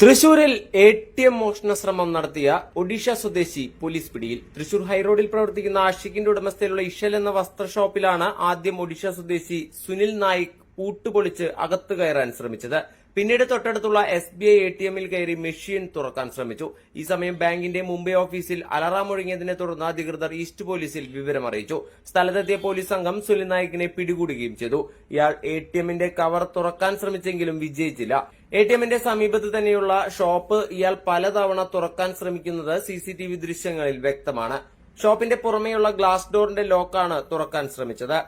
തൃശൂരിൽ A T M മോഷണ ശ്രമം നടത്തിയ ഒഡീഷ സ്വദേശി പോലീസ് പിടിയിൽ. തൃശൂർ ഹൈറോഡിൽ പ്രവർത്തിക്കുന്ന ആഷിഖിന്റെ ഉടമസ്ഥയിലുള്ള ഇഷൽ എന്ന വസ്ത്ര ഷോപ്പിലാണ് ആദ്യം ഒഡീഷ സ്വദേശി സുനിൽ നായിക് പൂട്ടുപൊളിച്ച് അകത്തു കയറാൻ ശ്രമിച്ചത്. പിന്നീട് തൊട്ടടുത്തുള്ള S B I A T എമ്മിൽ കയറി മെഷീൻ തുറക്കാൻ ശ്രമിച്ചു. ഈ സമയം ബാങ്കിന്റെ മുംബൈ ഓഫീസിൽ അലറാം മുഴങ്ങിയതിനെ തുടർന്ന് അധികൃതർ ഈസ്റ്റ് പോലീസിൽ വിവരമറിയിച്ചു സ്ഥലത്തെത്തിയ പോലീസ് സംഘം സുനിൽ നായിക്കിനെ പിടികൂടുകയും ചെയ്തു. ഇയാൾ എ ടി എമ്മിന്റെ കവർ തുറക്കാൻ ശ്രമിച്ചെങ്കിലും വിജയിച്ചില്ല. എ ടി എമ്മിന്റെ സമീപത്ത് തന്നെയുള്ള ഷോപ്പ് ഇയാൾ പലതവണ തുറക്കാൻ ശ്രമിക്കുന്നത് സി സി ടി വി ദൃശ്യങ്ങളിൽ വ്യക്തമാണ്. ഷോപ്പിന്റെ പുറമെയുള്ള ഗ്ലാസ് ഡോറിന്റെ ലോക്കാണ് തുറക്കാൻ ശ്രമിച്ചത്.